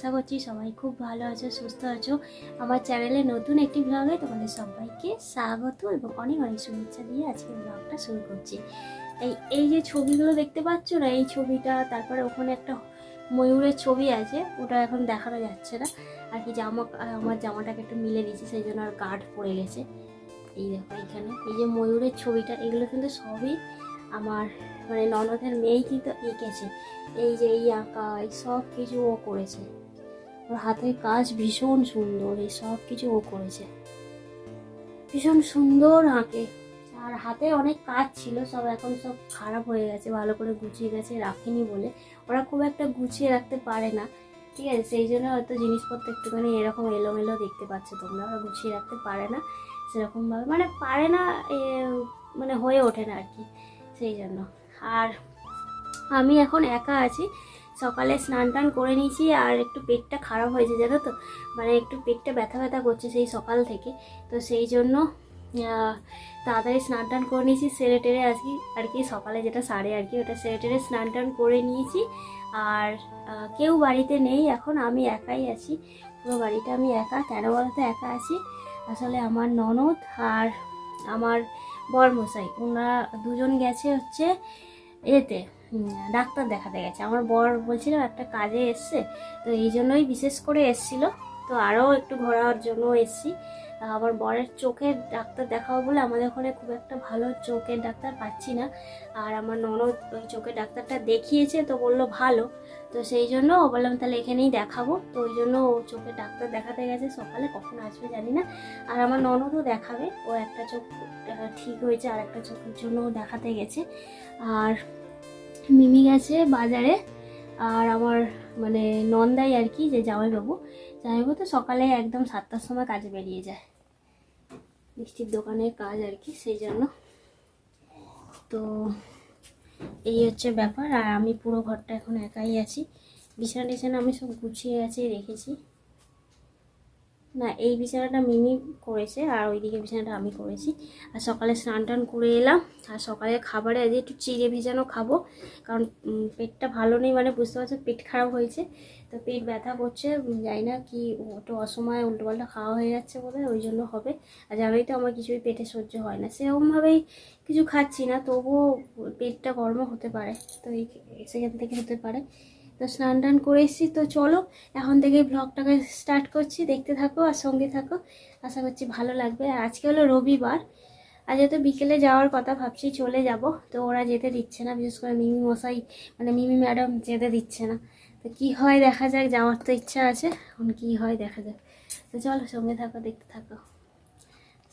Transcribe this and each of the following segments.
আশা করছি সবাই খুব ভালো আছো, সুস্থ আছো। আমার চ্যানেলে নতুন একটি ব্লগে তোমাদের সবাইকে স্বাগত এবং অনেক অনেক শুভেচ্ছা দিয়ে আজকে ব্লগটা শুরু করছি। এই এই যে ছবিগুলো দেখতে পাচ্ছ না, এই ছবিটা, তারপরে ওখানে একটা ময়ূরের ছবি আছে, ওটা এখন দেখানো যাচ্ছে না। আর কি জামা, আমার জামাটাকে একটু মিলে দিয়েছি, সেই জন্য আর গার্ড পড়ে গেছে। এই দেখো এইখানে এই যে ময়ূরের ছবিটা, এগুলো কিন্তু সবই আমার মানে ননদের মেয়েই কিন্তু এঁকেছে। এই যে এই আঁকা, এই সব কিছু ও করেছে। ওর হাতের কাজ ভীষণ সুন্দর, এই সব কিছু ও করেছে। ভীষণ সুন্দর আঁকে আর হাতে অনেক কাজ ছিল, সব এখন সব খারাপ হয়ে গেছে, ভালো করে গুছিয়ে গেছে, রাখেনি বলে। ওরা খুব একটা গুছিয়ে রাখতে পারে না, ঠিক আছে? সেই জন্য হয়তো জিনিসপত্র একটুখানি এরকম এলোমেলো দেখতে পাচ্ছ তোমরা। ওরা গুছিয়ে রাখতে পারে না সেরকমভাবে। মানে পারে না মানে হয়ে ওঠে না আর কি, সেই জন্য। আর আমি এখন একা আছি সকালে স্নান টান করে নিয়েছি আর একটু পেটটা খারাপ হয়েছে, জানো তো? মানে একটু পেটটা ব্যথা ব্যথা করছে সেই সকাল থেকে। তো সেই জন্য তাড়াতাড়ি স্নান টান করে নিয়েছি, সেরে টেরে আজকে আর কি সকালে যেটা সারে আর কি, ওটা সেরে টেরে স্নান টান করে নিয়েছি। আর কেউ বাড়িতে নেই এখন, আমি একাই আছি। পুরো বাড়িতে আমি একা, কেন বলতো একা আছি। আসলে আমার ননদ আর আমার বরমশাই, ওনারা দুজন গেছে হচ্ছে এতে। ডাক্তার দেখাতে গেছে। আমার বর বলছিল একটা কাজে এসছে, তো এই জন্যই বিশেষ করে এসছিল। তো আরও একটু ঘোরার জন্য এসছি। আমার বরের চোখের ডাক্তার দেখাবো বলে আমাদের ওখানে খুব একটা ভালো চোখের ডাক্তার পাচ্ছি না। আর আমার ননদ ওই চোখের ডাক্তারটা দেখিয়েছে, তো বলল ভালো। তো সেই জন্য বললাম তাহলে এখানেই দেখাবো। তো ওই জন্য ও চোখের ডাক্তার দেখাতে গেছে, সকালে কখন আসবে জানি না। আর আমার ননদও দেখাবে, ও একটা চোখ ঠিক হয়েছে আর একটা চোখের জন্য দেখাতে গেছে। আর মিমি গেছে বাজারে, আর আমার মানে নন্দাই আর কি, যে জামাইবাবু। জামাইবাবু তো সকালে একদম সাতটার সময় কাজে বেরিয়ে যায়। মিষ্টির দোকানের কাজ আর কি, সেই জন্য। তো এই হচ্ছে ব্যাপার, আর আমি পুরো ঘরটা এখন একাই আছি। বিছানা টিছানা আমি সব গুছিয়ে গেছে রেখেছি। না, এই বিছানাটা মিমি করেছে আর ওইদিকে বিছানাটা আমি করেছি। আর সকালে স্নান টান করে এলাম। আর সকালে খাবারে আজ একটু চিড়ে ভেজানো খাব। কারণ পেটটা ভালো নেই মানে বুঝতে পারছ, পেট খারাপ হয়েছে। তো পেট ব্যথা করছে জানি না কি, একটু অসময়ে উল্টোপাল্টা খাওয়া হয়ে যাচ্ছে বোধহয়, ওই জন্য হবে। আর জানোই তো আমার কিছুই পেটে সহ্য হয় না। সেরকমভাবেই কিছু খাচ্ছি না, তবুও পেটটা গরমও হতে পারে। তো এই, সেখান থেকে হতে পারে। তো স্নান টান করে এসেছি। তো চলো, এখন থেকে ব্লগটাকে স্টার্ট করছি। দেখতে থাকো আর সঙ্গে থাকো। আশা করছি ভালো লাগবে। আর আজকে হলো রবিবার। আজ যেহেতু বিকেলে যাওয়ার কথা ভাবছি, চলে যাব। তো ওরা যেতে দিচ্ছে না, বিশেষ করে মিমি মশাই মানে মিমি ম্যাডাম যেতে দিচ্ছে না। তো কি হয় দেখা যাক, যাওয়ার তো ইচ্ছা আছে। এখন কি হয় দেখা যাক। তো চলো, সঙ্গে থাকো, দেখতে থাকো।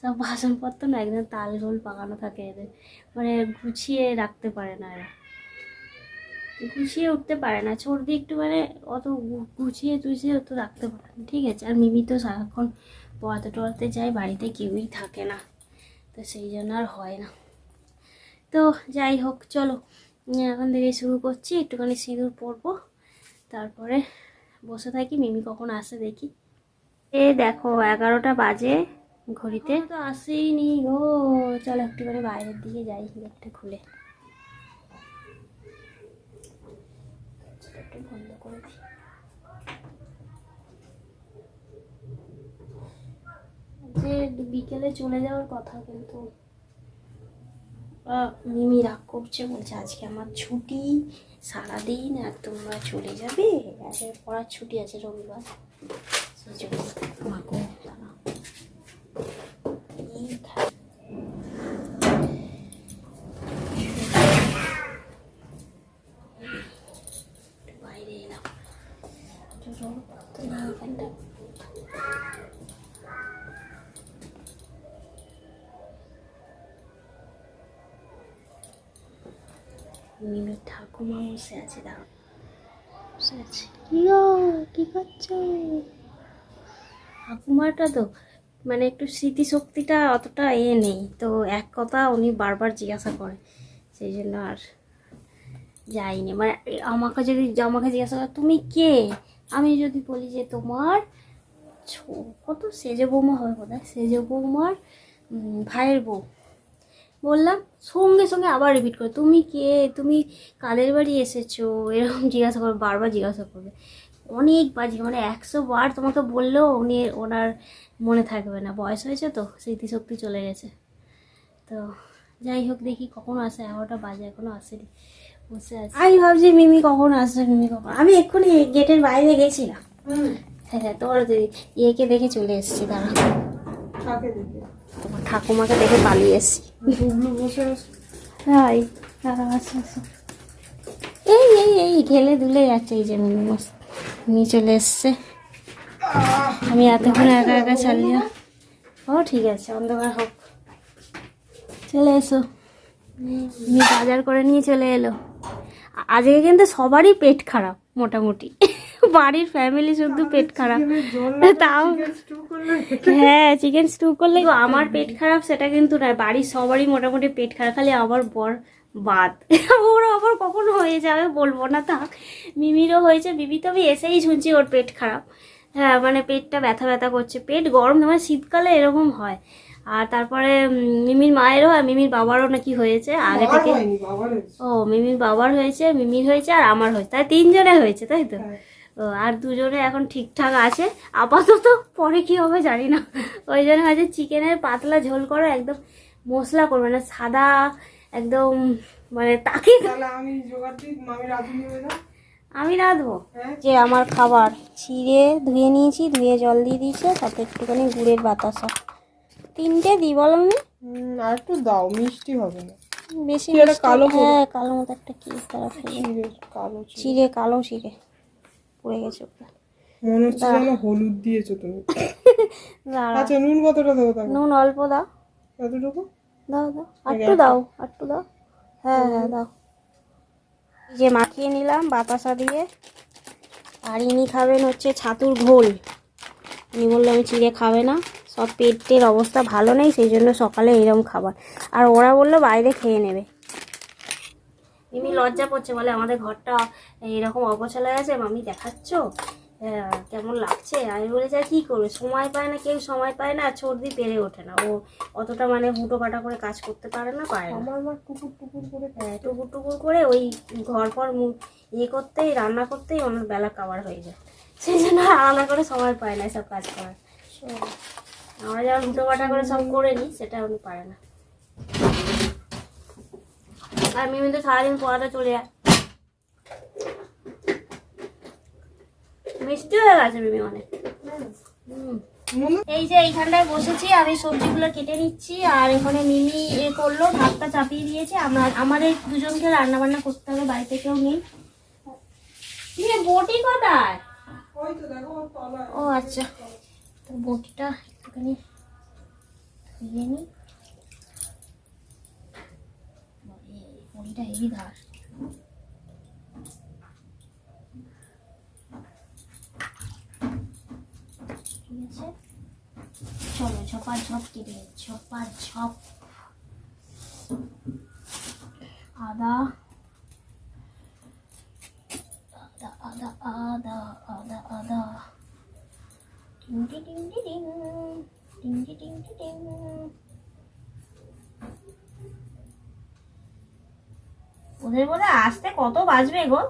সব বাসনপত্র না একদম তাল গোল পাকানো থাকে এদের। মানে গুছিয়ে রাখতে পারে না এরা। গুছিয়ে উঠতে পারে না। সর্দি একটু মানে অত গুছিয়ে টুছিয়ে অত রাখতে পারে না। ঠিক আছে, আর মিমি তো সারাক্ষণ পড়াতে টড়াতে যায়, বাড়িতে কেউই থাকে না। তো সেই জন্য আর হয় না। তো যাই হোক, চলো। এখন থেকে শুরু করছি, একটুখানি সিঁদুর পরবো। তারপরে বসে থাকি, মিমি কখন আসে দেখি। এ দেখো, এগারোটা বাজে ঘড়িতে। তো আসেই নি গো। চলো একটুখানি বাইরের দিকে যাই, গেটটা খুলে। একটু বন্ধ করে দিই যে বিকেলে চলে যাওয়ার কথা কিন্তু মিমি রাগ করছে বলছে আজকে আমার ছুটি সারাদিন আর তোমরা চলে যাবে পড়ার ছুটি আছে রবিবার। সেই জন্য মাকে দাঁড়াও। এই খা- একটু বাইরে এলাম একটু রোদ তো নেই এখানটা মিমি ঠাকুমা বসে আছে দাও বসে আছে। কি গো কি করছ? ঠাকুমাটা তো মানে একটু স্মৃতিশক্তিটা অতটা এ নেই। তো এক কথা উনি বারবার জিজ্ঞাসা করে সেই জন্য আর যাইনি। মানে আমাকে যদি আমাকে জিজ্ঞাসা করে তুমি কে? আমি যদি বলি যে তোমার কত সেজে বৌমা হবে বোধ হয় সেজে বৌমার ভাইয়ের বউ। বললাম সঙ্গে সঙ্গে আবার রিপিট করে তুমি কে? তুমি কাদের বাড়ি এসেছ? এরকম জিজ্ঞাসা করবে বারবার জিজ্ঞাসা করবে। অনেক বাজে মানে একশো বার তোমাকে বললেও উনি ওনার মনে থাকবে না। বয়স হয়েছে তো স্মৃতিশক্তি চলে গেছে। তো যাই হোক দেখি কখন আসে এগারোটা বাজে এখনও আসেনি। বসে আছে। আমি ভাবছি মিমি কখন আসবে মিমি কখন? আমি এক্ষুনি গেটের বাইরে গেছিলাম। হ্যাঁ হ্যাঁ তোমার যে ইয়েকে দেখে চলে এসেছি দাঁড়া। তোমার ঠাকুমাকে দেখে পালিয়ে এসেছি। হাই এই এই এই খেলে দুলে যাচ্ছে এই যে মিমি নিয়ে চলে এসছে। আমি এতক্ষণ একা একা চালিয়ে ও ঠিক আছে অন্ধকার হোক। চলে এসো। বাজার করে নিয়ে চলে এলো। আজকে কিন্তু সবারই পেট খারাপ মোটামুটি। বাড়ির ফ্যামিলি শুধু পেট খারাপ। তাও হ্যাঁ চিকেন স্টু করলে আমার পেট খারাপ সেটা কিন্তু নয়। বাড়ির সবারই মোটামুটি পেট খারাপ খালি আমার বর বাদ। ওর আবার কখন হয়ে যাবে বলব না তা মিমিরও হয়েছে মিমি তো আমি এসেই শুনছি ওর পেট খারাপ। হ্যাঁ মানে পেটটা ব্যথা ব্যথা করছে। পেট গরম মানে শীতকালে এরকম হয়। আর তারপরে মিমির মায়েরও আর মিমির বাবারও নাকি হয়েছে। আগে থেকে। ও মিমির বাবার হয়েছে মিমির হয়েছে আর আমার হয়েছে। তাই তিনজনে হয়েছে তাই তো? হ্যাঁ। আর দুজনে এখন ঠিকঠাক আছে। আপাতত পরে কি হবে জানি না। ওই জন্য হয়তো চিকেনের পাতলা ঝোল করো একদম মশলা করবে না সাদা একদম মানে তাকে আমি জোগাড় দিই মামি রাধু নেবে না আমি রাঁধবো। হ্যাঁ। যে আমার খাবার ছিঁড়ে ধুয়ে নিয়েছি ধুয়ে জল দিয়ে দিয়েছে তাতে একটুখানি গুড়ের বাতাসা। তিনটে দিই বলো আমি আর একটু দাও মিষ্টি হবে না। বেশি কালো হ্যাঁ কালো মতো একটা কি তারা ফেলে চিড়ে কালো চিড়ে। চিড়ে কালো চিড়ে। পড়ে গেছে উপরে। মনে হচ্ছে যেন হলুদ দিয়েছ তুমি। আচ্ছা নুন কতটা দেবো তাকে নুন অল্প দাও। এতটুকু? দাও দাও। আটটু দাও আটটু দাও। হ্যাঁ হ্যাঁ দাও। যে মাখিয়ে নিলাম বাতাসা দিয়ে। আর ইনি খাবেন হচ্ছে ছাতুর ঘোল। উনি বলল আমি চিড়ে খাবে না। সব পেটের অবস্থা ভালো নেই সেই জন্য সকালে এরকম খাবার। আর ওরা বলল বাইরে খেয়ে নেবে। মিমি লজ্জা করছে বলে আমাদের ঘরটা এরকম অগোছালো আছে মামি দেখাচ্ছ? কেমন লাগছে? আমি বলে যাই কী করবে? সময় পায় না কেউ সময় পায় না আর সর্দি পেরে ওঠে না। ও অতটা মানে হুটো কাটা করে কাজ করতে পারে না পারে না। আমার টুকুর টুকুর করে। হ্যাঁ, টুকুর টুকুর করে ওই ঘর পর মু- ইয়ে করতেই রান্না করতেই ওনার বেলা কাবার হয়ে যায়। সেই জন্য আলাদা করে সময় পায় না সব কাজ করার। আমরা যেমন হুটো কাটা করে সব করে নিই সেটা উনি পারে না। আর মিমি তো সারাদিন পড়াতে চলে যায় মিষ্টি হয়ে গেছে মিমি অনেক। এই যে এইখানটায় বসেছি আমি সবজিগুলো কেটে নিচ্ছি আর এখানে মিমি এ করল ভাতটা চাপিয়ে দিয়েছে। আমরা আমাদের দুজনকে রান্না বান্না করতে হবে বাড়িতে কেউ নেই। বটি কোথায়? ও আচ্ছা তো বটিটা একটুখানি ধুয়ে নিই বাবারে, বটিটা হেভি ধার ঠিক আছে চলো ঝপা ঝপ কেটে নিই, ঝপা ঝপ আদা আদা আদা আদা আদা আদা টিং টি টিং টি টিং টিং টি ওদের বোধহয় আসতে কত বাজবে গো?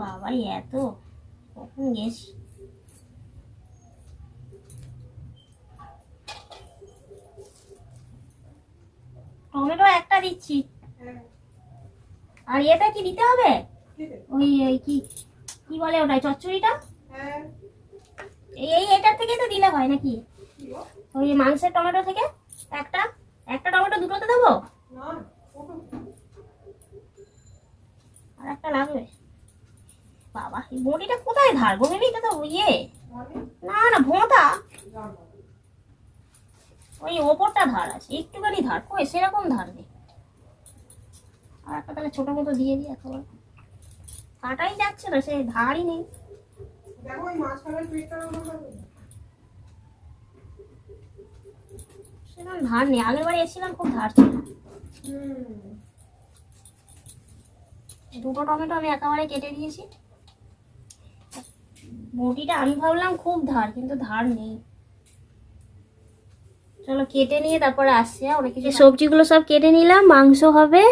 বাবা এত। কখন গেছি? টমেটো একটা দিচ্ছি। হ্যাঁ। আর এটা কি দিতে হবে? ওই ওই কি কি বলে ওটা চচ্চড়িটা? হ্যাঁ। এই এই এটার থেকে তো দিলে হয় নাকি? ওই মাংসের টমেটো থেকে একটা একটা টমেটো দুটোতে দেবো না না, ওটা আর একটা লাগবে বাবা এই বড়িটা কোথায় ধার গো মিমি এটা তো? ইয়ে। না না ভোঁতা। ওই ওপরটা ধার আছে একটুখানি ধার কই সেরকম ধার নেই। আর একটা তাহলে ছোট মতো দিয়ে দিই একেবারে। কাটাই যাচ্ছে না সে ধারই নেই। সেরকম ধার নেই। আগের বারে এসেছিলাম খুব ধার ছিল। হুম। দুটো টমেটো আমি একেবারে কেটে দিয়েছি। বটিটা আমি ভাবলাম খুব ধার কিন্তু ধার নেই। চলো কেটে নিয়ে তারপরে আসছি? অনেক কিছু সবজিগুলো সব কেটে নিলাম মাংস হবে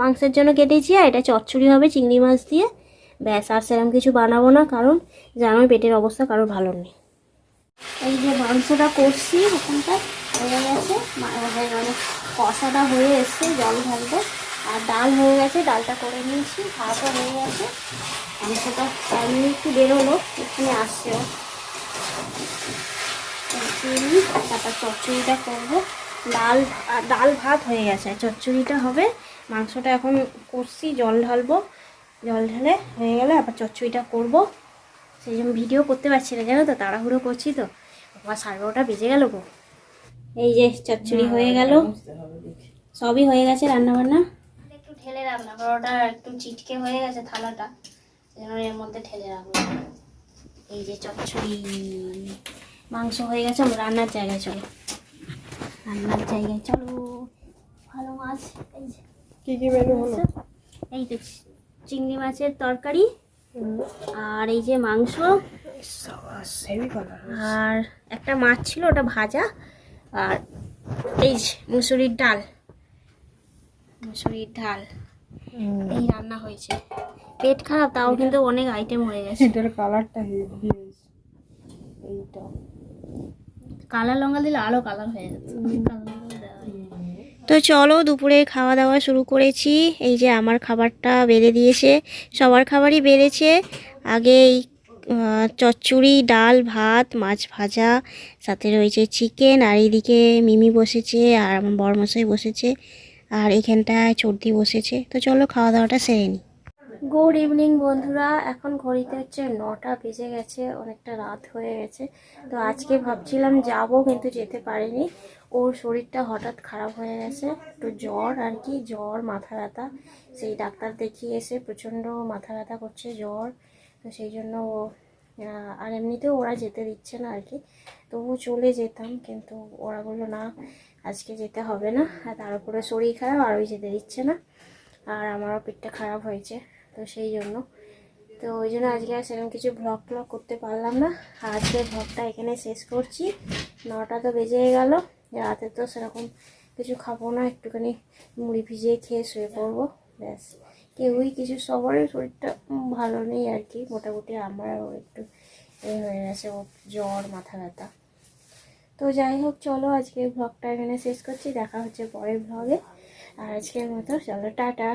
মাংসের জন্য কেটেছি আর এটা চচ্চড়ি হবে চিংড়ি মাছ দিয়ে। ব্যাস আর সেরকম কিছু বানাবো না কারণ জানোই পেটের অবস্থা কারও ভালো নেই। এই যে মাংসটা করছি ওখানটা হয়ে গেছে মানে কষাটা হয়ে এসছে জল ঢালতে। আর ডাল হয়ে গেছে ডালটা করে নিয়েছি ভাতও হয়ে গেছে। মাংসটা টাইমে একটু বেরোলো এখানে আসছে ও। চচ্চড়ি তারপর চচ্চড়িটা করব। ডাল আর ডাল ভাত হয়ে গেছে চচ্চড়িটা হবে। মাংসটা এখন করছি জল ঢালবো। জল ঢালে হয়ে গেলে আবার চচ্চড়িটা করব। সেই জন্য ভিডিও করতে পারছি না জানো তো? তাড়াহুড়ো করছি তো। আবার সাড়ে বারোটা বেজে গেল গো। এই যে চচ্চড়ি হয়ে গেল। সবই হয়ে গেছে রান্না বান্না রাখলাম রান্না বড়োটা একটু চিটকে হয়ে গেছে থালাটা যেন এর মধ্যে ঢেলে রাখলাম এই যে চচ্চড়ি মাংস হয়ে গেছে আমরা রান্নার জায়গায় চলো। রান্নার জায়গায় চলো ভালো মাছ এই যে। কি কি মেনু হলো? এই তো চিংড়ি মাছের তরকারি আর এই যে মাংস। আর একটা মাছ ছিল ওটা ভাজা আর এই যে মুসুরির ডাল। মুসুরির ডাল। এই রান্না হয়েছে। পেট খারাপ তাও কিন্তু অনেক আইটেম হয়ে গেছে। এটার কালারটা হেভি এইটা। কালার লঙ্কা দিলে আরও কালার হয়ে যাচ্ছে। তো চলো দুপুরে খাওয়া দাওয়া শুরু করেছি। এই যে আমার খাবারটা বেড়ে দিয়েছে। সবার খাবারই বেড়েছে। আগে এই চচ্চড়ি ডাল ভাত মাছ ভাজা সাথে রয়েছে চিকেন আর এইদিকে মিমি বসেছে আর আমার বড়মশাই বসেছে। আর এখানটায় চর্দি বসেছে। তো চলো খাওয়া দাওয়াটা সেরে নিই গুড ইভিনিং বন্ধুরা। এখন ঘড়িতে হচ্ছে নটা বেজে গেছে, অনেকটা রাত হয়ে গেছে। তো আজকে ভাবছিলাম যাব কিন্তু যেতে পারিনি। ওর শরীরটা হঠাৎ খারাপ হয়ে গেছে, একটু জ্বর আর কি, জ্বর, মাথা ব্যথা। সেই ডাক্তার দেখিয়ে এসে প্রচণ্ড মাথা ব্যথা করছে, জ্বর। তো সেই জন্য ও আর এমনিতেও ওরা যেতে দিচ্ছে না আর কি। তবু চলে যেতাম, কিন্তু ওরা বলল, না আজকে যেতে হবে না, আর তার উপরে শরীর খারাপ, আর ওই যেতে দিচ্ছে না, আর আমারও পেটটা খারাপ হয়েছে, তো সেই জন্য। তো ওই জন্য আজকে আর সেরকম কিছু ভ্লগ ট্লগ করতে পারলাম না। আজকে ভ্লগটা এখানে শেষ করছি। নটা তো বেজে গেল, রাতে তো সেরকম কিছু খাব না, একটুখানি মুড়ি ভিজিয়ে খেয়ে শুয়ে পড়ব, ব্যাস। কেউই কিছু সবারই শরীরটা ভালো নেই আর কি, মোটামুটি আমারও একটু এ হয়ে গেছে, জ্বর, মাথা ব্যথা। তো যাই হোক, চলো আজকে ব্লগটা এখানে শেষ করছি। দেখা হচ্ছে পরের ব্লগে আর আজকের মতো, চলো, টাটা।